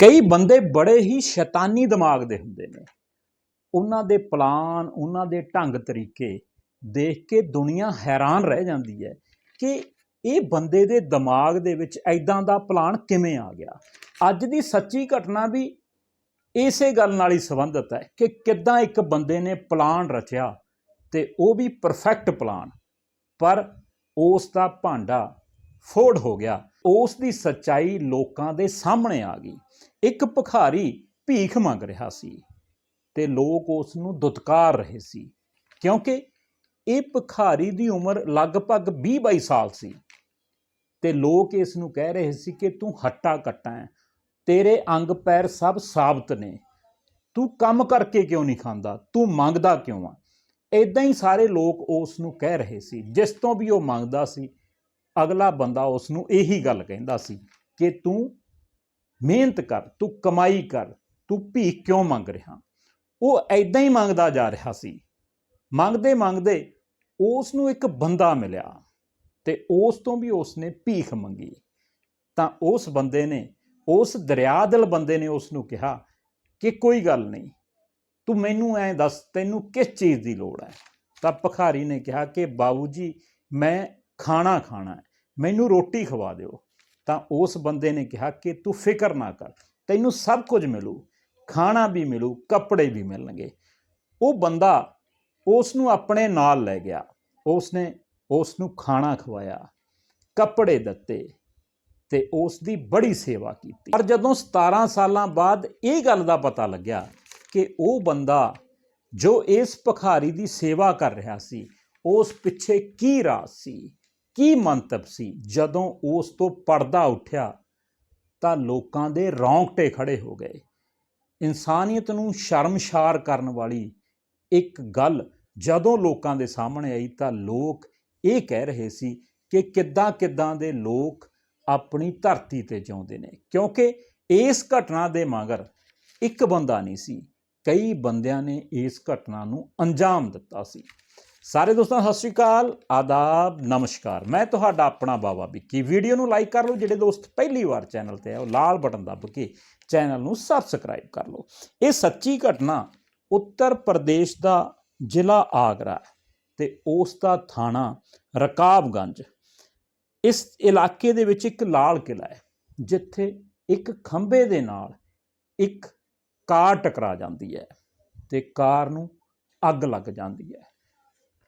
ਕਈ ਬੰਦੇ ਬੜੇ ਹੀ ਸ਼ੈਤਾਨੀ ਦਿਮਾਗ ਦੇ ਹੁੰਦੇ ਨੇ। ਉਹਨਾਂ ਦੇ ਪਲਾਨ, ਉਹਨਾਂ ਦੇ ਢੰਗ ਤਰੀਕੇ ਦੇਖ ਕੇ ਦੁਨੀਆ ਹੈਰਾਨ ਰਹਿ ਜਾਂਦੀ ਹੈ ਕਿ ਇਹ ਬੰਦੇ ਦੇ ਦਿਮਾਗ ਦੇ ਵਿੱਚ ਐਦਾਂ ਦਾ ਪਲਾਨ ਕਿਵੇਂ ਆ ਗਿਆ। ਅੱਜ ਦੀ ਸੱਚੀ ਘਟਨਾ ਵੀ ਇਸੇ ਗੱਲ ਨਾਲ ਹੀ ਸੰਬੰਧਿਤ ਹੈ ਕਿ ਕਿੱਦਾਂ ਇੱਕ ਬੰਦੇ ਨੇ ਪਲਾਨ ਰਚਿਆ ਤੇ ਉਹ ਵੀ ਪਰਫੈਕਟ ਪਲਾਨ, ਪਰ ਉਸ ਦਾ ਭਾਂਡਾ ਫੋੜ ਹੋ ਗਿਆ। ਉਸ ਦੀ ਸੱਚਾਈ ਲੋਕਾਂ ਦੇ ਸਾਹਮਣੇ ਆ ਗਈ। ਇੱਕ ਭਿਖਾਰੀ ਭੀਖ ਮੰਗ ਰਿਹਾ ਸੀ ਤੇ ਲੋਕ ਉਸ ਨੂੰ ਦੁਤਕਾਰ ਰਹੇ ਸੀ। ਕਿਉਂਕਿ ਇਹ ਭਿਖਾਰੀ ਦੀ ਉਮਰ ਲਗਭਗ 20-22 ਸਾਲ ਸੀ ਤੇ ਲੋਕ ਇਸ ਨੂੰ ਕਹਿ ਰਹੇ ਸੀ ਕਿ ਤੂੰ ਹੱਟਾ ਕੱਟਾ ਹੈ। ਤੇਰੇ ਅੰਗ ਪੈਰ ਸਭ ਸਾਬਤ ਨੇ। ਤੂੰ ਕੰਮ ਕਰਕੇ ਕਿਉਂ ਨਹੀਂ ਖਾਂਦਾ? ਤੂੰ ਮੰਗਦਾ ਕਿਉਂ ਆ? ਇਦਾਂ ਹੀ ਸਾਰੇ ਲੋਕ ਉਸ ਨੂੰ ਕਹਿ ਰਹੇ ਸੀ। ਜਿਸ ਤੋਂ ਵੀ ਉਹ ਮੰਗਦਾ ਸੀ ਅਗਲਾ ਬੰਦਾ ਉਸ ਨੂੰ ਇਹੀ ਗੱਲ ਕਹਿੰਦਾ ਸੀ ਕਿ ਤੂੰ ਮਿਹਨਤ ਕਰ, ਤੂੰ ਕਮਾਈ ਕਰ, ਤੂੰ ਭੀਖ ਕਿਉਂ ਮੰਗ ਰਿਹਾ? ਉਹ ਐਦਾਂ ਹੀ ਮੰਗਦਾ ਜਾ ਰਿਹਾ ਸੀ। ਮੰਗਦੇ ਮੰਗਦੇ ਉਸ ਨੂੰ ਇੱਕ ਬੰਦਾ ਮਿਲਿਆ ਤੇ ਉਸ ਤੋਂ ਵੀ ਉਸ ਨੇ ਭੀਖ ਮੰਗੀ। ਤਾਂ ਉਸ ਬੰਦੇ ਨੇ, ਉਸ ਦਰਿਆ ਦਿਲ ਬੰਦੇ ਨੇ ਉਸ ਨੂੰ ਕਿਹਾ ਕਿ ਕੋਈ ਗੱਲ ਨਹੀਂ, ਤੂੰ ਮੈਨੂੰ ਐਂ ਦੱਸ, ਤੈਨੂੰ ਕਿਸ ਚੀਜ਼ ਦੀ ਲੋੜ ਹੈ ਤਾਂ ਭਖਾਰੀ ਨੇ ਕਿਹਾ ਕਿ ਬਾਬੂ ਜੀ, ਮੈਂ ਖਾਣਾ ਖਾਣਾ ਹੈ, ਮੈਨੂੰ ਰੋਟੀ ਖਵਾ ਦਿਓ। ਤਾਂ ਉਸ ਬੰਦੇ ਨੇ ਕਿਹਾ ਕਿ ਤੂੰ ਫਿਕਰ ਨਾ ਕਰ, ਤੈਨੂੰ ਸਭ ਕੁਝ ਮਿਲੂ, ਖਾਣਾ ਵੀ ਮਿਲੂ, ਕੱਪੜੇ ਵੀ ਮਿਲਣਗੇ। ਉਹ ਬੰਦਾ ਉਸ ਨੂੰ ਆਪਣੇ ਨਾਲ ਲੈ ਗਿਆ। ਉਸ ਨੇ ਉਸ ਨੂੰ ਖਾਣਾ ਖਵਾਇਆ, ਕੱਪੜੇ ਦਿੱਤੇ ਤੇ ਉਸ ਦੀ ਬੜੀ ਸੇਵਾ ਕੀਤੀ। ਪਰ ਜਦੋਂ 17 ਸਾਲਾਂ ਬਾਅਦ ਇਹ ਗੱਲ ਦਾ ਪਤਾ ਲੱਗਿਆ ਕਿ ਉਹ ਬੰਦਾ ਜੋ ਇਸ ਭਖਾਰੀ ਦੀ ਸੇਵਾ ਕਰ ਰਿਹਾ ਸੀ, ਉਸ ਪਿੱਛੇ ਕੀ ਰਾਜ਼ ਸੀ ਕੀ ਮੰਤਵ ਸੀ? ਜਦੋਂ ਉਸ ਤੋਂ ਪਰਦਾ ਉੱਠਿਆ ਤਾਂ ਲੋਕਾਂ ਦੇ ਰੌਂਗਟੇ ਖੜੇ ਹੋ ਗਏ। ਇਨਸਾਨੀਅਤ ਨੂੰ ਸ਼ਰਮਸ਼ਾਰ ਕਰਨ ਵਾਲੀ ਇੱਕ ਗੱਲ ਜਦੋਂ ਲੋਕਾਂ ਦੇ ਸਾਹਮਣੇ ਆਈ ਤਾਂ ਲੋਕ ਇਹ ਕਹਿ ਰਹੇ ਸੀ ਕਿ ਕਿੱਦਾਂ ਕਿੱਦਾਂ ਦੇ ਲੋਕ ਆਪਣੀ ਧਰਤੀ ਤੇ ਜਿਉਂਦੇ ਨੇ। ਕਿਉਂਕਿ ਇਸ ਘਟਨਾ ਦੇ ਮਗਰ ਇੱਕ ਬੰਦਾ ਨਹੀਂ ਸੀ। ਕਈ ਬੰਦਿਆਂ ਨੇ ਇਸ ਘਟਨਾ ਨੂੰ ਅੰਜਾਮ ਦਿੱਤਾ ਸੀ। ਸਾਰੇ ਦੋਸਤਾਂ, ਸਤਿ ਸ਼੍ਰੀ ਅਕਾਲ। ਆਦਾਬ, ਨਮਸਕਾਰ। ਮੈਂ ਤੁਹਾਡਾ ਆਪਣਾ ਬਾਬਾ ਵਿੱਕੀ। ਵੀਡੀਓ ਨੂੰ ਲਾਈਕ ਕਰ ਲਓ, ਜਿਹੜੇ ਦੋਸਤ ਪਹਿਲੀ ਵਾਰ ਚੈਨਲ ਤੇ ਆ, ਉਹ ਲਾਲ ਬਟਨ ਦੱਬ ਕੇ ਚੈਨਲ ਨੂੰ ਸਬਸਕ੍ਰਾਈਬ ਕਰ ਲਓ। ਇਹ ਸੱਚੀ ਘਟਨਾ ਉੱਤਰ ਪ੍ਰਦੇਸ਼ ਦਾ ਜ਼ਿਲ੍ਹਾ ਆਗਰਾ ਹੈ ਤੇ ਉਸ ਦਾ ਥਾਣਾ ਰਕਾਬਗੰਜ। ਇਸ ਇਲਾਕੇ ਦੇ ਵਿੱਚ ਇੱਕ ਲਾਲ ਕਿਲਾ ਹੈ, ਜਿੱਥੇ ਇੱਕ ਖੰਭੇ ਦੇ ਨਾਲ ਇੱਕ ਕਾਰ ਟਕਰਾ ਜਾਂਦੀ ਹੈ ਤੇ ਕਾਰ ਨੂੰ ਅੱਗ ਲੱਗ ਜਾਂਦੀ ਹੈ।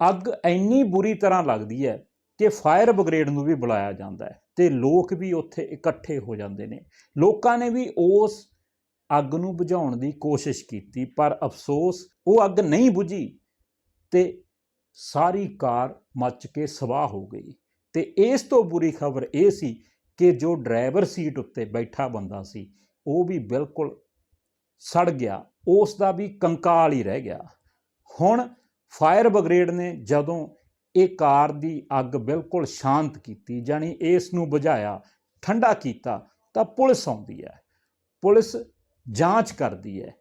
ਅੱਗ ਇੰਨੀ ਬੁਰੀ ਤਰ੍ਹਾਂ ਲੱਗਦੀ ਹੈ ਕਿ ਫਾਇਰ ਬ੍ਰਿਗੇਡ ਨੂੰ ਵੀ ਬੁਲਾਇਆ ਜਾਂਦਾ ਹੈ ਤੇ ਲੋਕ ਵੀ ਉੱਥੇ ਇਕੱਠੇ ਹੋ ਜਾਂਦੇ ਨੇ। ਲੋਕਾਂ ਨੇ ਵੀ ਉਸ ਅੱਗ ਨੂੰ ਬੁਝਾਉਣ ਦੀ ਕੋਸ਼ਿਸ਼ ਕੀਤੀ, ਪਰ ਅਫਸੋਸ, ਉਹ ਅੱਗ ਨਹੀਂ ਬੁਝੀ ਤੇ ਸਾਰੀ ਕਾਰ ਮੱਚ ਕੇ ਸਵਾਹ ਹੋ ਗਈ। ਤੇ ਇਸ ਤੋਂ ਬੁਰੀ ਖਬਰ ਇਹ ਸੀ ਕਿ ਜੋ ਡਰਾਈਵਰ ਸੀਟ ਉੱਤੇ ਬੈਠਾ ਬੰਦਾ ਸੀ, ਉਹ ਵੀ ਬਿਲਕੁਲ ਸੜ ਗਿਆ, ਉਸ ਦਾ ਵੀ ਕੰਕਾਲ ਹੀ ਰਹਿ ਗਿਆ। ਹੁਣ ਫਾਇਰ ਬ੍ਰਿਗੇਡ ਨੇ ਜਦੋਂ ਇਹ ਕਾਰ ਦੀ ਅੱਗ ਬਿਲਕੁਲ ਸ਼ਾਂਤ ਕੀਤੀ ਜਾਨੀ ਇਸ ਨੂੰ ਬੁਝਾਇਆ, ਠੰਡਾ ਕੀਤਾ, ਤਾਂ ਪੁਲਿਸ ਆਉਂਦੀ ਹੈ। ਪੁਲਿਸ ਜਾਂਚ ਕਰਦੀ ਹੈ।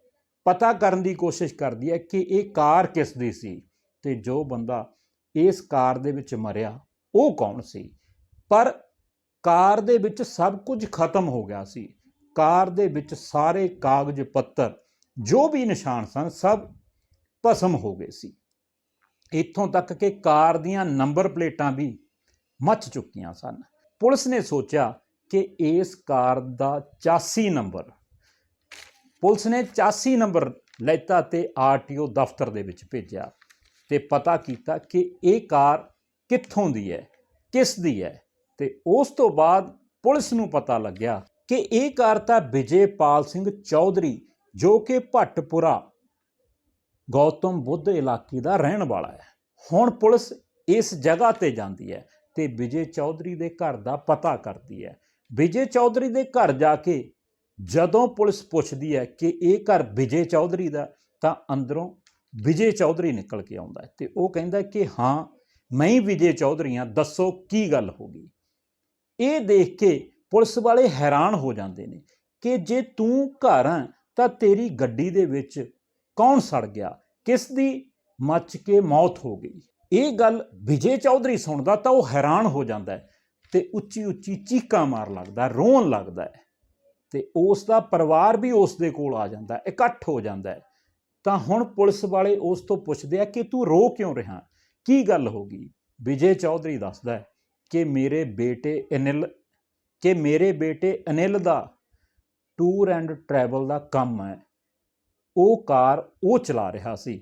ਪਤਾ ਕਰਨ ਦੀ ਕੋਸ਼ਿਸ਼ ਕਰਦੀ ਹੈ ਕਿ ਇਹ ਕਾਰ ਕਿਸ ਦੀ ਸੀ ਤੇ ਜੋ ਬੰਦਾ ਇਸ ਕਾਰ ਦੇ ਵਿੱਚ ਮਰਿਆ, ਉਹ ਕੌਣ ਸੀ? ਪਰ ਕਾਰ ਦੇ ਵਿੱਚ ਸਭ ਕੁਝ ਖਤਮ ਹੋ ਗਿਆ ਸੀ। ਕਾਰ ਦੇ ਵਿੱਚ ਸਾਰੇ ਕਾਗਜ਼, ਪੱਤਰ, ਜੋ ਵੀ ਨਿਸ਼ਾਨ ਸਨ, ਸਭ ਭਸਮ ਹੋ ਗਏ ਸੀ। ਇੱਥੋਂ ਤੱਕ ਕਿ ਕਾਰ ਦੀਆਂ ਨੰਬਰ ਪਲੇਟਾਂ ਵੀ ਮੱਚ ਚੁੱਕੀਆਂ ਸਨ। ਪੁਲਿਸ ਨੇ ਸੋਚਿਆ ਕਿ ਇਸ ਕਾਰ ਦਾ 84 ਨੰਬਰ, ਪੁਲਿਸ ਨੇ 84 ਨੰਬਰ ਲੈਤਾ ਤੇ ਆਰਟੀਓ ਦਫ਼ਤਰ ਦੇ ਵਿੱਚ ਭੇਜਿਆ ਤੇ ਪਤਾ ਕੀਤਾ ਕਿ ਇਹ ਕਾਰ ਕਿੱਥੋਂ ਦੀ ਹੈ, ਕਿਸ ਦੀ ਹੈ ਤੇ ਉਸ ਤੋਂ ਬਾਅਦ ਪੁਲਿਸ ਨੂੰ ਪਤਾ ਲੱਗਿਆ ਕਿ ਇਹ ਕਾਰ ਤਾਂ ਵਿਜੇਪਾਲ ਸਿੰਘ ਚੌਧਰੀ ਜੋ ਕਿ ਭੱਟਪੁਰਾ ਗੌਤਮ ਬੁੱਧ ਇਲਾਕੇ ਦਾ ਰਹਿਣ ਵਾਲਾ ਹੈ। ਹੁਣ ਪੁਲਿਸ ਇਸ ਜਗ੍ਹਾ ਤੇ ਜਾਂਦੀ ਹੈ ਤੇ ਵਿਜੇ ਚੌਧਰੀ ਦੇ ਘਰ ਦਾ ਪਤਾ ਕਰਦੀ ਹੈ। ਵਿਜੇ ਚੌਧਰੀ ਦੇ ਘਰ ਜਾ ਕੇ ਜਦੋਂ ਪੁਲਿਸ ਪੁੱਛਦੀ ਹੈ ਕਿ ਇਹ ਘਰ ਵਿਜੇ ਚੌਧਰੀ ਦਾ ਤਾਂ ਅੰਦਰੋਂ ਵਿਜੇ ਚੌਧਰੀ ਨਿਕਲ ਕੇ ਆਉਂਦਾ ਹੈ ਤੇ ਉਹ ਕਹਿੰਦਾ ਕਿ ਹਾਂ, ਮੈਂ ਹੀ ਵਿਜੇ ਚੌਧਰੀ ਹਾਂ, ਦੱਸੋ ਕੀ ਗੱਲ ਹੋ ਗਈ? ਇਹ ਦੇਖ ਕੇ ਪੁਲਿਸ ਵਾਲੇ ਹੈਰਾਨ ਹੋ ਜਾਂਦੇ ਨੇ ਕਿ ਜੇ ਤੂੰ ਘਰ ਆ ਤਾਂ ਤੇਰੀ ਗੱਡੀ ਦੇ ਵਿੱਚ ਕੌਣ ਸੜ ਗਿਆ? ਕਿਸ ਦੀ ਮੱਚ ਕੇ ਮੌਤ ਹੋ ਗਈ? ਇਹ ਗੱਲ ਵਿਜੇ ਚੌਧਰੀ ਸੁਣਦਾ ਤਾਂ ਉਹ ਹੈਰਾਨ ਹੋ ਜਾਂਦਾ ਹੈ ਤੇ ਉੱਚੀ ਉੱਚੀ ਚੀਕਾਂ ਮਾਰ ਲੱਗਦਾ ਰੋਣ ਲੱਗਦਾ ਹੈ ਤੇ ਉਸ ਦਾ ਪਰਿਵਾਰ ਵੀ ਉਸ ਦੇ ਕੋਲ ਆ ਜਾਂਦਾ ਇਕੱਠ ਹੋ ਜਾਂਦਾ ਹੈ। ਤਾਂ ਹੁਣ ਪੁਲਿਸ ਵਾਲੇ ਉਸ ਤੋਂ ਪੁੱਛਦੇ ਆ ਕਿ ਤੂੰ ਰੋ ਕਿਉਂ ਰਿਹਾ ਕੀ ਗੱਲ ਹੋ ਗਈ? ਵਿਜੇ ਚੌਧਰੀ ਦੱਸਦਾ ਕਿ ਮੇਰੇ ਬੇਟੇ ਅਨਿਲ, ਕਿ ਮੇਰੇ ਬੇਟੇ ਅਨਿਲ ਦਾ ਟੂਰ ਐਂਡ ਟਰੈਵਲ ਦਾ ਕੰਮ ਹੈ। ਉਹ ਕਾਰ ਉਹ ਚਲਾ ਰਿਹਾ ਸੀ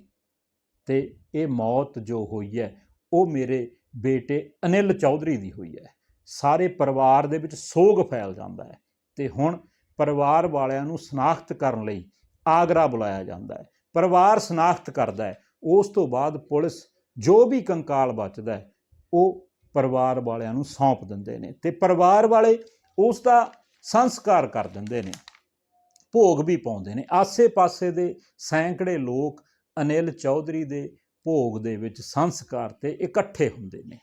ਤੇ ਇਹ ਮੌਤ ਜੋ ਹੋਈ ਹੈ, ਉਹ ਮੇਰੇ ਬੇਟੇ ਅਨਿਲ ਚੌਧਰੀ ਦੀ ਹੋਈ ਹੈ। ਸਾਰੇ ਪਰਿਵਾਰ ਦੇ ਵਿੱਚ ਸੋਗ ਫੈਲ ਜਾਂਦਾ ਹੈ ਤੇ ਹੁਣ ਪਰਿਵਾਰ ਵਾਲਿਆਂ ਨੂੰ ਸਨਾਖਤ ਕਰਨ ਲਈ ਆਗਰਾ ਬੁਲਾਇਆ ਜਾਂਦਾ ਹੈ। ਪਰਿਵਾਰ ਸਨਾਖਤ ਕਰਦਾ ਹੈ, ਉਸ ਤੋਂ ਬਾਅਦ ਪੁਲਿਸ ਜੋ ਵੀ ਕੰਕਾਲ ਬਚਦਾ ਹੈ, ਉਹ ਪਰਿਵਾਰ ਵਾਲਿਆਂ ਨੂੰ ਸੌਂਪ ਦਿੰਦੇ ਨੇ ਤੇ ਪਰਿਵਾਰ ਵਾਲੇ ਉਸ ਦਾ ਸੰਸਕਾਰ ਕਰ ਦਿੰਦੇ ਨੇ। ਭੋਗ ਵੀ ਪਾਉਂਦੇ ਨੇ। ਆਸੇ-ਪਾਸੇ ਦੇ ਸੈਂਕੜੇ ਲੋਕ ਅਨਿਲ ਚੌਧਰੀ ਦੇ ਭੋਗ ਦੇ ਵਿੱਚ ਸੰਸਕਾਰ ਤੇ ਇਕੱਠੇ ਹੁੰਦੇ ਨੇ।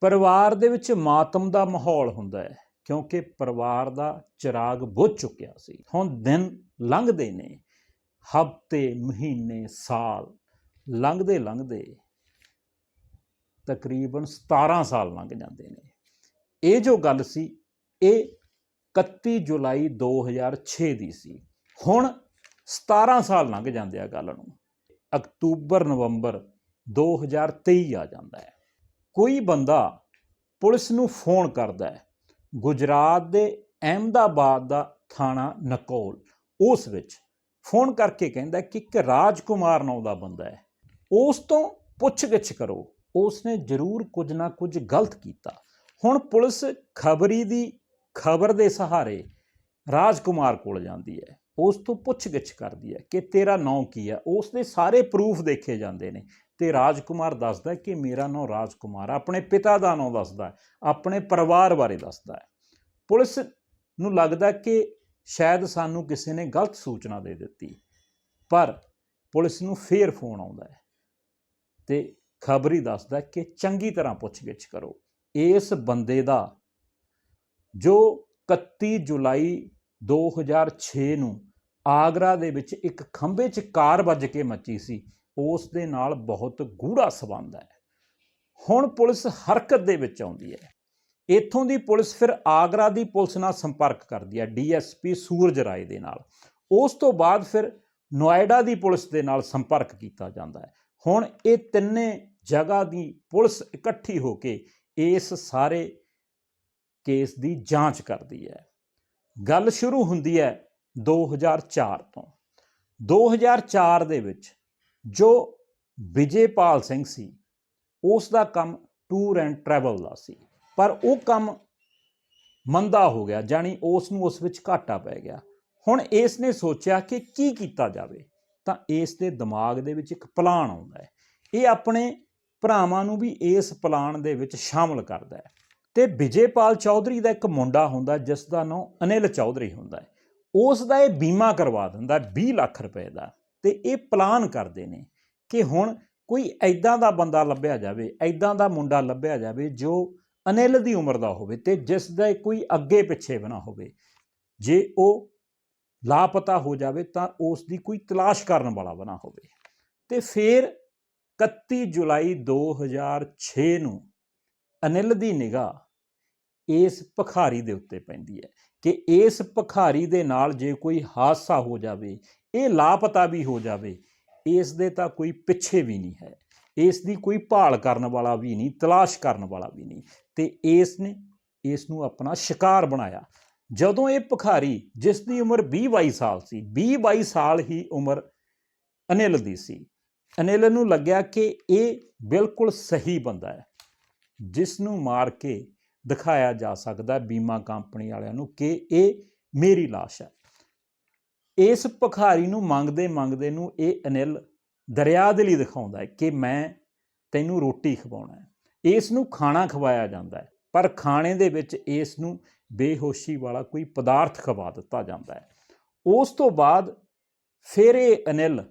ਪਰਿਵਾਰ ਦੇ ਵਿੱਚ ਮਾਤਮ ਦਾ ਮਾਹੌਲ ਹੁੰਦਾ ਹੈ, ਕਿਉਂਕਿ ਪਰਿਵਾਰ ਦਾ ਚਿਰਾਗ ਬੁੱਝ ਚੁੱਕਿਆ ਸੀ। ਹੁਣ ਦਿਨ ਲੰਘਦੇ ਨੇ, ਹਫ਼ਤੇ, ਮਹੀਨੇ, ਸਾਲ ਲੰਘਦੇ ਲੰਘਦੇ ਤਕਰੀਬਨ 17 ਸਾਲ ਲੰਘ ਜਾਂਦੇ ਨੇ। ਇਹ ਜੋ ਗੱਲ ਸੀ, ਇਹ 31 ਜੁਲਾਈ 2006 ਦੀ ਸੀ। ਹੁਣ 17 ਸਾਲ ਲੰਘ ਜਾਂਦੇ ਆ ਗੱਲ ਨੂੰ। ਅਕਤੂਬਰ, ਨਵੰਬਰ 2023 ਆ ਜਾਂਦਾ ਹੈ। ਕੋਈ ਬੰਦਾ ਪੁਲਿਸ ਨੂੰ ਫੋਨ ਕਰਦਾ ਹੈ, ਗੁਜਰਾਤ ਦੇ ਅਹਿਮਦਾਬਾਦ ਦਾ ਥਾਣਾ ਨਕੋਲ, ਉਸ ਵਿੱਚ ਫੋਨ ਕਰਕੇ ਕਹਿੰਦਾ ਕਿ ਇੱਕ ਰਾਜਕੁਮਾਰ ਨਾਂ ਦਾ ਬੰਦਾ ਹੈ। ਉਸ ਤੋਂ ਪੁੱਛਗਿੱਛ ਕਰੋ ਉਸ ਨੇ ਜ਼ਰੂਰ ਕੁਝ ਨਾ ਕੁਝ ਗਲਤ ਕੀਤਾ। ਹੁਣ ਪੁਲਿਸ ਖਬਰੀ ਦੀ ਖਬਰ ਦੇ ਸਹਾਰੇ ਰਾਜਕੁਮਾਰ ਕੋਲ ਜਾਂਦੀ ਹੈ, ਉਸ ਤੋਂ ਪੁੱਛਗਿੱਛ ਕਰਦੀ ਹੈ ਕਿ ਤੇਰਾ ਨਾਂ ਕੀ ਹੈ ਉਸ ਦੇ ਸਾਰੇ ਪ੍ਰੂਫ ਦੇਖੇ ਜਾਂਦੇ ਨੇ ਤੇ ਰਾਜਕੁਮਾਰ ਦੱਸਦਾ ਕਿ ਮੇਰਾ ਨਾਂ ਰਾਜਕੁਮਾਰ ਹੈ। ਆਪਣੇ ਪਿਤਾ ਦਾ ਨਾਂ ਦੱਸਦਾ ਹੈ, ਆਪਣੇ ਪਰਿਵਾਰ ਬਾਰੇ ਦੱਸਦਾ ਹੈ ਪੁਲਿਸ ਨੂੰ ਲੱਗਦਾ ਕਿ ਸ਼ਾਇਦ ਸਾਨੂੰ ਕਿਸੇ ਨੇ ਗਲਤ ਸੂਚਨਾ ਦੇ ਦਿੱਤੀ, ਪਰ ਪੁਲਿਸ ਨੂੰ ਫੇਰ ਫੋਨ ਆਉਂਦਾ ਹੈ ਤੇ ਖਬਰੀ ਦੱਸਦਾ ਕਿ ਚੰਗੀ ਤਰ੍ਹਾਂ ਪੁੱਛਗਿੱਛ ਕਰੋ, ਇਸ ਬੰਦੇ ਦਾ ਜੋ 31 ਜੁਲਾਈ 2006 ਨੂੰ ਆਗਰਾ ਦੇ ਵਿੱਚ ਇੱਕ ਖੰਭੇ 'ਚ ਕਾਰ ਵੱਜ ਕੇ ਮੱਚੀ ਸੀ, ਉਸ ਦੇ ਨਾਲ ਬਹੁਤ ਗੂੜਾ ਸਬੰਧ ਹੈ। ਹੁਣ ਪੁਲਿਸ ਹਰਕਤ ਦੇ ਵਿੱਚ ਆਉਂਦੀ ਹੈ। ਇੱਥੋਂ ਦੀ ਪੁਲਿਸ ਫਿਰ ਆਗਰਾ ਦੀ ਪੁਲਿਸ ਨਾਲ ਸੰਪਰਕ ਕਰਦੀ ਹੈ ਡੀਐਸਪੀ ਸੂਰਜ ਰਾਏ ਦੇ ਨਾਲ। ਉਸ ਤੋਂ ਬਾਅਦ ਫਿਰ ਨੋਇਡਾ ਦੀ ਪੁਲਿਸ ਦੇ ਨਾਲ ਸੰਪਰਕ ਕੀਤਾ ਜਾਂਦਾ ਹੈ। ਹੁਣ ਇਹ ਤਿੰਨੇ ਜਗ੍ਹਾ ਦੀ ਪੁਲਿਸ ਇਕੱਠੀ ਹੋ ਕੇ ਇਸ ਸਾਰੇ ਕੇਸ ਦੀ ਜਾਂਚ ਕਰਦੀ ਹੈ। ਗੱਲ ਸ਼ੁਰੂ ਹੁੰਦੀ ਹੈ 2004 ਤੋਂ। 2004 ਦੇ ਵਿੱਚ ਜੋ ਵਿਜੇਪਾਲ ਸਿੰਘ ਸੀ, ਉਸ ਦਾ ਕੰਮ ਟੂਰ ਐਂਡ ਟਰੈਵਲ ਦਾ ਸੀ। ਪਰ ਉਹ ਕੰਮ ਮੰਦਾ ਹੋ ਗਿਆ, ਜਾਣੀ ਉਸ ਨੂੰ ਉਸ ਵਿੱਚ ਘਾਟਾ ਪੈ ਗਿਆ। ਹੁਣ ਇਸ ਨੇ ਸੋਚਿਆ ਕਿ ਕੀ ਕੀਤਾ ਜਾਵੇ, ਤਾਂ ਇਸ ਦੇ ਦਿਮਾਗ ਦੇ ਵਿੱਚ ਇੱਕ ਪਲਾਨ ਆਉਂਦਾ ਹੈ। ਇਹ ਆਪਣੇ ਭਰਾਵਾਂ ਨੂੰ ਵੀ ਇਸ ਪਲਾਨ ਦੇ ਵਿੱਚ ਸ਼ਾਮਲ ਕਰਦਾ ਹੈ। ਤੇ ਵਿਜੇਪਾਲ ਚੌਧਰੀ ਦਾ ਇੱਕ ਮੁੰਡਾ ਹੁੰਦਾ ਜਿਸ ਦਾ ਨਾਮ ਅਨਿਲ ਚੌਧਰੀ ਹੁੰਦਾ ਹੈ। ਉਸ ਦਾ ਇਹ ਬੀਮਾ ਕਰਵਾ ਦਿੰਦਾ 20 ਲੱਖ ਰੁਪਏ ਦਾ ਤੇ ਇਹ ਪਲਾਨ ਕਰਦੇ ਨੇ ਕਿ ਹੁਣ ਕੋਈ ਐਦਾਂ ਦਾ ਬੰਦਾ ਲੱਭਿਆ ਜਾਵੇ ਐਦਾਂ ਦਾ ਮੁੰਡਾ ਲੱਭਿਆ ਜਾਵੇ ਜੋ ਅਨਿਲ ਦੀ ਉਮਰ ਦਾ ਹੋਵੇ ਤੇ ਜਿਸ ਦਾ ਕੋਈ ਅੱਗੇ ਪਿੱਛੇ ਬਣਾ ਹੋਵੇ। ਜੇ ਉਹ ਲਾਪਤਾ ਹੋ ਜਾਵੇ ਤਾਂ ਉਸ ਦੀ ਕੋਈ ਤਲਾਸ਼ ਕਰਨ ਵਾਲਾ ਬਣਾ ਹੋਵੇ। ਤੇ ਫਿਰ 31 ਜੁਲਾਈ 2006 ਨੂੰ ਅਨਿਲ ਦੀ ਨਿਗਾਹ ਇਸ ਭਖਾਰੀ ਦੇ ਉੱਤੇ ਪੈਂਦੀ ਹੈ ਕਿ ਇਸ ਭਖਾਰੀ ਦੇ ਨਾਲ ਜੇ ਕੋਈ ਹਾਦਸਾ ਹੋ ਜਾਵੇ, ਇਹ ਲਾਪਤਾ ਵੀ ਹੋ ਜਾਵੇ, ਇਸ ਦੇ ਤਾਂ ਕੋਈ ਪਿੱਛੇ ਵੀ ਨਹੀਂ ਹੈ, ਇਸ ਦੀ ਕੋਈ ਭਾਲ ਕਰਨ ਵਾਲਾ ਵੀ ਨਹੀਂ, ਤਲਾਸ਼ ਕਰਨ ਵਾਲਾ ਵੀ ਨਹੀਂ, ਤੇ ਇਸ ਨੇ ਇਸ ਨੂੰ ਆਪਣਾ ਸ਼ਿਕਾਰ ਬਣਾਇਆ। ਜਦੋਂ ਇਹ ਭਖਾਰੀ ਜਿਸ ਦੀ ਉਮਰ 20-22 ਸਾਲ ਸੀ 20-22 ਸਾਲ ਹੀ ਉਮਰ ਅਨਿਲ ਦੀ ਸੀ, ਅਨਿਲ ਨੂੰ ਲੱਗਿਆ ਕਿ ਇਹ ਬਿਲਕੁਲ ਸਹੀ ਬੰਦਾ ਹੈ ਜਿਸ ਨੂੰ ਮਾਰ ਕੇ ਦਿਖਾਇਆ ਜਾ ਸਕਦਾ ਬੀਮਾ ਕੰਪਨੀ ਵਾਲਿਆਂ ਨੂੰ ਕਿ ਇਹ ਮੇਰੀ ਲਾਸ਼ ਹੈ। ਇਸ ਭਖਾਰੀ ਨੂੰ ਮੰਗਦੇ ਮੰਗਦੇ ਨੂੰ ਇਹ ਅਨਿਲ ਦਰਿਆ ਦੇ ਲਈ ਦਿਖਾਉਂਦਾ ਹੈ ਕਿ ਮੈਂ ਤੈਨੂੰ ਰੋਟੀ ਖਵਾਉਣਾ ਹੈ। ਇਸ ਨੂੰ ਖਾਣਾ ਖਵਾਇਆ ਜਾਂਦਾ ਹੈ, ਪਰ ਖਾਣੇ ਦੇ ਵਿੱਚ ਇਸ ਨੂੰ ਬੇਹੋਸ਼ੀ ਵਾਲਾ ਕੋਈ ਪਦਾਰਥ ਖਵਾ ਦਿੱਤਾ ਜਾਂਦਾ ਹੈ। ਉਸ ਤੋਂ ਬਾਅਦ ਫਿਰ ਇਹ ਅਨਿਲ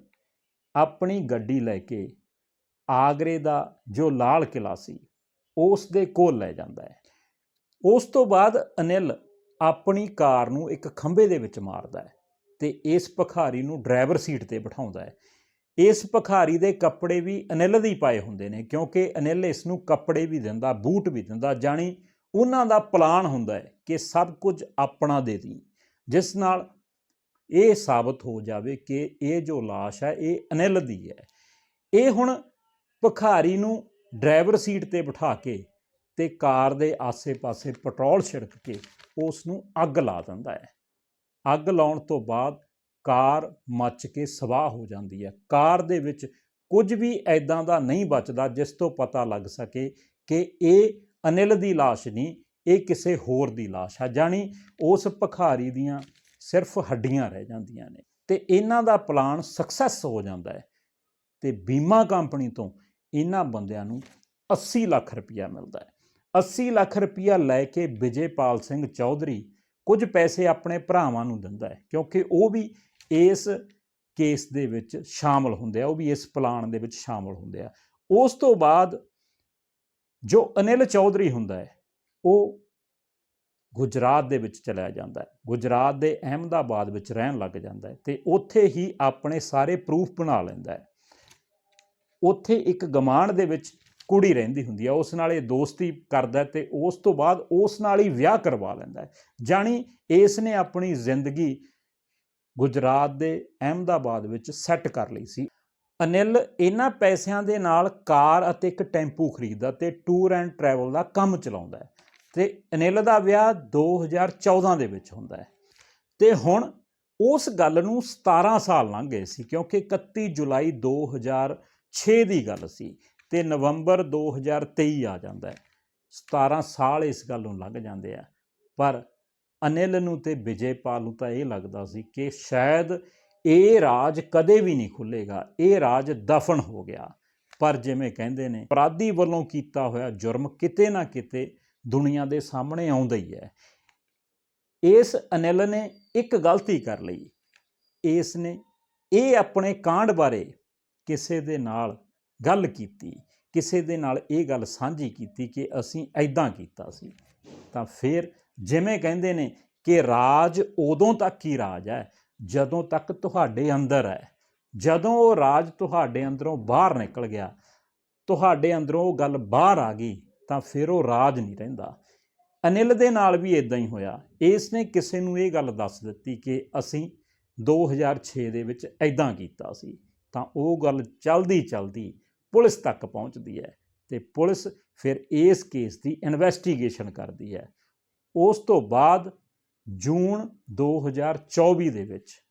ਆਪਣੀ ਗੱਡੀ ਲੈ ਕੇ ਆਗਰੇ ਦਾ ਜੋ ਲਾਲ ਕਿਲਾ ਸੀ, ਉਸ ਦੇ ਕੋਲ ਲੈ ਜਾਂਦਾ ਹੈ। ਉਸ ਤੋਂ ਬਾਅਦ ਅਨਿਲ ਆਪਣੀ ਕਾਰ ਨੂੰ ਇੱਕ ਖੰਭੇ ਦੇ ਵਿੱਚ ਮਾਰਦਾ ਹੈ ਤੇ ਇਸ ਭਖਾਰੀ ਨੂੰ ਡਰਾਈਵਰ ਸੀਟ ਤੇ ਬਿਠਾਉਂਦਾ ਹੈ। ਇਸ ਭਖਾਰੀ ਦੇ ਕੱਪੜੇ ਵੀ ਅਨਿਲ ਦੇ ਪਾਏ ਹੁੰਦੇ ਨੇ, ਕਿਉਂਕਿ ਅਨਿਲ ਇਸ ਨੂੰ ਕੱਪੜੇ ਵੀ ਦਿੰਦਾ, ਬੂਟ ਵੀ ਦਿੰਦਾ, ਜਾਣੀ ਉਹਨਾਂ ਦਾ ਪਲਾਨ ਹੁੰਦਾ ਹੈ ਕਿ ਸਭ ਕੁਝ ਆਪਣਾ ਦੇ ਦੀ ਜਿਸ ਨਾਲ ਇਹ ਸਾਬਤ ਹੋ ਜਾਵੇ ਕਿ ਇਹ ਜੋ ਲਾਸ਼ ਹੈ, ਇਹ ਅਨਿਲ ਦੀ ਹੈ। ਇਹ ਹੁਣ ਭਖਾਰੀ ਨੂੰ ਡਰਾਈਵਰ ਸੀਟ ਤੇ ਬਿਠਾ ਕੇ ਤੇ ਕਾਰ ਦੇ ਆਸੇ-ਪਾਸੇ ਪੈਟਰੋਲ ਛਿੜਕ ਕੇ ਉਸ ਨੂੰ ਅੱਗ ਲਾ ਦਿੰਦਾ ਹੈ। ਅੱਗ ਲਾਉਣ ਤੋਂ ਬਾਅਦ ਕਾਰ ਮੱਚ ਕੇ ਸਵਾਹ ਹੋ ਜਾਂਦੀ ਹੈ। ਕਾਰ ਦੇ ਵਿੱਚ ਕੁਝ ਵੀ ਐਦਾਂ ਦਾ ਨਹੀਂ ਬਚਦਾ ਜਿਸ ਤੋਂ ਪਤਾ ਲੱਗ ਸਕੇ ਕਿ ਇਹ ਅਨਿਲ ਦੀ ਲਾਸ਼ ਨਹੀਂ, ਇਹ ਕਿਸੇ ਹੋਰ ਦੀ ਲਾਸ਼ ਹੈ ਜਾਣੀ ਉਸ ਭਖਾਰੀ ਦੀਆਂ ਸਿਰਫ ਹੱਡੀਆਂ ਰਹਿ ਜਾਂਦੀਆਂ ਨੇ ਤੇ ਇਹਨਾਂ ਦਾ ਪਲਾਨ ਸਕਸੈਸ ਹੋ ਜਾਂਦਾ ਹੈ ਤੇ ਬੀਮਾ ਕੰਪਨੀ ਤੋਂ ਇਹਨਾਂ ਬੰਦਿਆਂ ਨੂੰ 80 ਲੱਖ ਰੁਪਇਆ ਮਿਲਦਾ ਹੈ। 80 ਲੱਖ ਰੁਪਇਆ ਲੈ ਕੇ ਵਿਜੇਪਾਲ ਸਿੰਘ ਚੌਧਰੀ ਕੁਝ ਪੈਸੇ ਆਪਣੇ ਭਰਾਵਾਂ ਨੂੰ ਦਿੰਦਾ ਹੈ, ਕਿਉਂਕਿ ਉਹ ਵੀ ਇਸ ਕੇਸ ਦੇ ਵਿੱਚ ਸ਼ਾਮਲ ਹੁੰਦੇ ਆ, ਉਹ ਵੀ ਇਸ ਪਲਾਨ ਦੇ ਵਿੱਚ ਸ਼ਾਮਲ ਹੁੰਦੇ ਆ। ਉਸ ਤੋਂ ਬਾਅਦ ਜੋ ਅਨਿਲ ਚੌਧਰੀ ਹੁੰਦਾ ਹੈ, ਉਹ ਗੁਜਰਾਤ ਦੇ ਵਿੱਚ ਚਲਿਆ ਜਾਂਦਾ ਹੈ, ਗੁਜਰਾਤ ਦੇ ਅਹਿਮਦਾਬਾਦ ਵਿੱਚ ਰਹਿਣ ਲੱਗ ਜਾਂਦਾ ਹੈ ਤੇ ਉੱਥੇ ਹੀ ਆਪਣੇ ਸਾਰੇ ਪ੍ਰੂਫ ਬਣਾ ਲੈਂਦਾ ਹੈ। ਉੱਥੇ ਇੱਕ ਗਮਾਂਡ ਦੇ ਵਿੱਚ ਕੁੜੀ ਰਹਿੰਦੀ ਹੁੰਦੀ ਹੈ ਉਸ ਨਾਲ ਇਹ ਦੋਸਤੀ ਕਰਦਾ ਹੈ ਤੇ ਉਸ ਤੋਂ ਬਾਅਦ ਉਸ ਨਾਲ ਹੀ ਵਿਆਹ ਕਰਵਾ ਲੈਂਦਾ ਹੈ। ਜਾਣੀ ਇਸ ਨੇ ਆਪਣੀ ਜ਼ਿੰਦਗੀ ਗੁਜਰਾਤ ਦੇ ਅਹਿਮਦਾਬਾਦ ਵਿੱਚ ਸੈੱਟ ਕਰ ਲਈ ਸੀ। ਅਨਿਲ ਇਹਨਾਂ ਪੈਸਿਆਂ ਦੇ ਨਾਲ ਕਾਰ ਅਤੇ ਇੱਕ ਟੈਂਪੂ ਖਰੀਦਦਾ ਤੇ ਟੂਰ ਐਂਡ ਟਰੈਵਲ ਦਾ ਕੰਮ ਚਲਾਉਂਦਾ ਹੈ ਤੇ ਅਨਿਲ ਦਾ ਵਿਆਹ 2014 ਦੇ ਵਿੱਚ ਹੁੰਦਾ ਹੈ। ਤੇ ਹੁਣ ਉਸ ਗੱਲ ਨੂੰ 17 ਸਾਲ ਲੰਘ ਗਏ ਸੀ, ਕਿਉਂਕਿ 31 ਜੁਲਾਈ 2006 ਦੀ ਗੱਲ ਸੀ। ਤੇ ਨਵੰਬਰ 2023 ਆ ਜਾਂਦਾ ਹੈ। 17 ਸਾਲ ਇਸ ਗੱਲ ਨੂੰ ਲੰਘ ਜਾਂਦੇ ਆ। ਪਰ ਅਨਿਲ ਨੂੰ ਤੇ ਵਿਜੇਪਾਲ ਨੂੰ ਤਾਂ ਇਹ ਲੱਗਦਾ ਸੀ ਕਿ ਸ਼ਾਇਦ ਇਹ ਰਾਜ ਕਦੇ ਵੀ ਨਹੀਂ ਖੁੱਲੇਗਾ ਇਹ ਰਾਜ ਦਫਨ ਹੋ ਗਿਆ। ਪਰ ਜਿਵੇਂ ਕਹਿੰਦੇ ਨੇ, ਅਪਰਾਧੀ ਵੱਲੋਂ ਕੀਤਾ ਹੋਇਆ ਜੁਰਮ ਕਿਤੇ ਨਾ ਕਿਤੇ ਦੁਨੀਆ ਦੇ ਸਾਹਮਣੇ ਆਉਂਦਾ ਹੀ ਹੈ। ਇਸ ਅਨਿਲ ਨੇ ਇੱਕ ਗਲਤੀ ਕਰ ਲਈ। ਇਸ ਨੇ ਇਹ ਆਪਣੇ ਕਾਂਡ ਬਾਰੇ ਕਿਸੇ ਦੇ ਨਾਲ ਗੱਲ ਕੀਤੀ, ਕਿਸੇ ਦੇ ਨਾਲ ਇਹ ਗੱਲ ਸਾਂਝੀ ਕੀਤੀ ਕਿ ਅਸੀਂ ਐਦਾਂ ਕੀਤਾ ਸੀ। ਤਾਂ ਫਿਰ ਜਿਵੇਂ ਕਹਿੰਦੇ ਨੇ ਕਿ ਰਾਜ ਉਦੋਂ ਤੱਕ ਹੀ ਰਾਜ ਹੈ ਜਦੋਂ ਤੱਕ ਤੁਹਾਡੇ ਅੰਦਰ ਹੈ। ਜਦੋਂ ਉਹ ਰਾਜ ਤੁਹਾਡੇ ਅੰਦਰੋਂ ਬਾਹਰ ਨਿਕਲ ਗਿਆ, ਤੁਹਾਡੇ ਅੰਦਰੋਂ ਉਹ ਗੱਲ ਬਾਹਰ ਆ ਗਈ, ਤਾਂ ਫਿਰ ਉਹ ਰਾਜ ਨਹੀਂ ਰਹਿੰਦਾ। ਅਨਿਲ ਦੇ ਨਾਲ ਵੀ ਇਦਾਂ ਹੀ ਹੋਇਆ। ਇਸ ਨੇ ਕਿਸੇ ਨੂੰ ਇਹ ਗੱਲ ਦੱਸ ਦਿੱਤੀ ਕਿ ਅਸੀਂ 2006 ਦੇ ਵਿੱਚ ਐਦਾਂ ਕੀਤਾ ਸੀ। ਤਾਂ ਉਹ ਗੱਲ ਚਲਦੀ ਚਲਦੀ ਪੁਲਿਸ ਤੱਕ ਪਹੁੰਚਦੀ ਹੈ ਤੇ ਪੁਲਿਸ ਫਿਰ ਇਸ ਕੇਸ ਦੀ ਇਨਵੈਸਟੀਗੇਸ਼ਨ ਕਰਦੀ ਹੈ। ਉਸ ਤੋਂ ਬਾਅਦ ਜੂਨ 2024 ਦੇ ਵਿੱਚ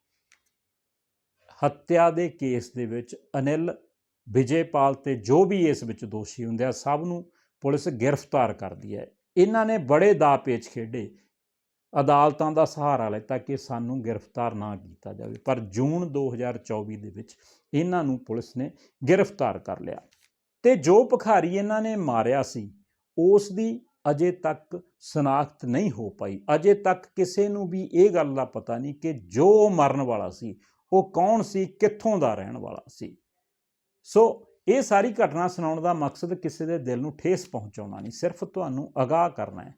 ਹੱਤਿਆ ਦੇ ਕੇਸ ਦੇ ਵਿੱਚ ਅਨਿਲ, ਵਿਜੇਪਾਲ ਤੇ ਜੋ ਵੀ ਇਸ ਵਿੱਚ ਦੋਸ਼ੀ ਹੁੰਦੇ ਆ, ਸਭ ਨੂੰ ਪੁਲਿਸ ਗ੍ਰਿਫਤਾਰ ਕਰਦੀ ਹੈ। ਇਹਨਾਂ ਨੇ ਬੜੇ ਦਾ ਪੇਚ ਖੇਡੇ। ਅਦਾਲਤਾਂ ਦਾ ਸਹਾਰਾ ਲਿੱਤਾ ਕਿ ਸਾਨੂੰ ਗ੍ਰਿਫਤਾਰ ਨਾ ਕੀਤਾ ਜਾਵੇ। ਪਰ ਜੂਨ 2024 ਦੇ ਵਿੱਚ ਇਹਨਾਂ ਨੂੰ ਪੁਲਿਸ ਨੇ ਗ੍ਰਿਫਤਾਰ ਕਰ ਲਿਆ। ਤੇ ਜੋ ਭਿਖਾਰੀ ਇਹਨਾਂ ਨੇ ਮਾਰਿਆ ਸੀ, ਉਸ ਦੀ ਅਜੇ ਤੱਕ ਸਨਾਖਤ ਨਹੀਂ ਹੋ ਪਾਈ। ਅਜੇ ਤੱਕ ਕਿਸੇ ਨੂੰ ਵੀ ਇਹ ਗੱਲ ਦਾ ਪਤਾ ਨਹੀਂ ਕਿ ਜੋ ਮਰਨ ਵਾਲਾ ਸੀ, ਉਹ ਕੌਣ ਸੀ, ਕਿੱਥੋਂ ਦਾ ਰਹਿਣ ਵਾਲਾ ਸੀ। ਸੋ ਇਹ ਸਾਰੀ ਘਟਨਾ ਸੁਣਾਉਣ ਦਾ ਮਕਸਦ ਕਿਸੇ ਦੇ ਦਿਲ ਨੂੰ ਠੇਸ ਪਹੁੰਚਾਉਣਾ ਨਹੀਂ, ਸਿਰਫ ਤੁਹਾਨੂੰ ਅਗਾਹ ਕਰਨਾ ਹੈ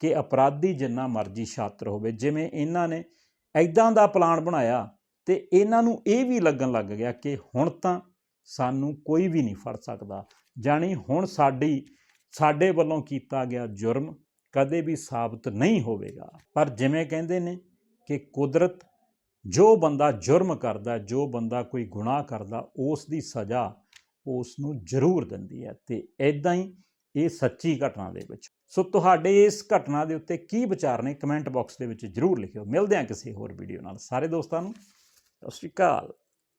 ਕਿ ਅਪਰਾਧੀ ਜਿੰਨਾ ਮਰਜ਼ੀ ਛਾਤਰ ਹੋਵੇ, ਜਿਵੇਂ ਇਹਨਾਂ ਨੇ ਐਦਾਂ ਦਾ ਪਲਾਨ ਬਣਾਇਆ ਤੇ ਇਹਨਾਂ ਨੂੰ ਇਹ ਵੀ ਲੱਗਣ ਲੱਗ ਗਿਆ ਕਿ ਹੁਣ ਤਾਂ ਸਾਨੂੰ ਕੋਈ ਵੀ ਨਹੀਂ ਫੜ ਸਕਦਾ। ਜਾਣੀ ਹੁਣ ਸਾਡੀ, ਸਾਡੇ ਵੱਲੋਂ ਕੀਤਾ ਗਿਆ ਜੁਰਮ ਕਦੇ ਵੀ ਸਾਬਤ ਨਹੀਂ ਹੋਵੇਗਾ। ਪਰ ਜਿਵੇਂ ਕਹਿੰਦੇ ਨੇ ਕਿ ਕੁਦਰਤ ਜੋ ਬੰਦਾ ਜੁਰਮ ਕਰਦਾ, ਜੋ ਬੰਦਾ ਕੋਈ ਗੁਨਾਹ ਕਰਦਾ, ਉਸ ਦੀ ਸਜ਼ਾ ਉਸ ਨੂੰ ਜ਼ਰੂਰ ਦਿੰਦੀ ਹੈ ਤੇ ਐਦਾਂ ਹੀ ਇਹ ਸੱਚੀ ਘਟਨਾ ਦੇ ਵਿੱਚ। ਸੋ ਤੁਹਾਡੇ ਇਸ ਘਟਨਾ ਦੇ ਉੱਤੇ ਕੀ ਵਿਚਾਰ ਨੇ? ਕਮੈਂਟ ਬਾਕਸ ਦੇ ਵਿੱਚ ਜ਼ਰੂਰ ਲਿਖਿਓ। ਮਿਲਦੇ ਹਾਂ ਕਿਸੇ ਹੋਰ ਵੀਡੀਓ ਨਾਲ। ਸਾਰੇ ਦੋਸਤਾਂ ਨੂੰ ਸਤਿ ਸ਼੍ਰੀ ਅਕਾਲ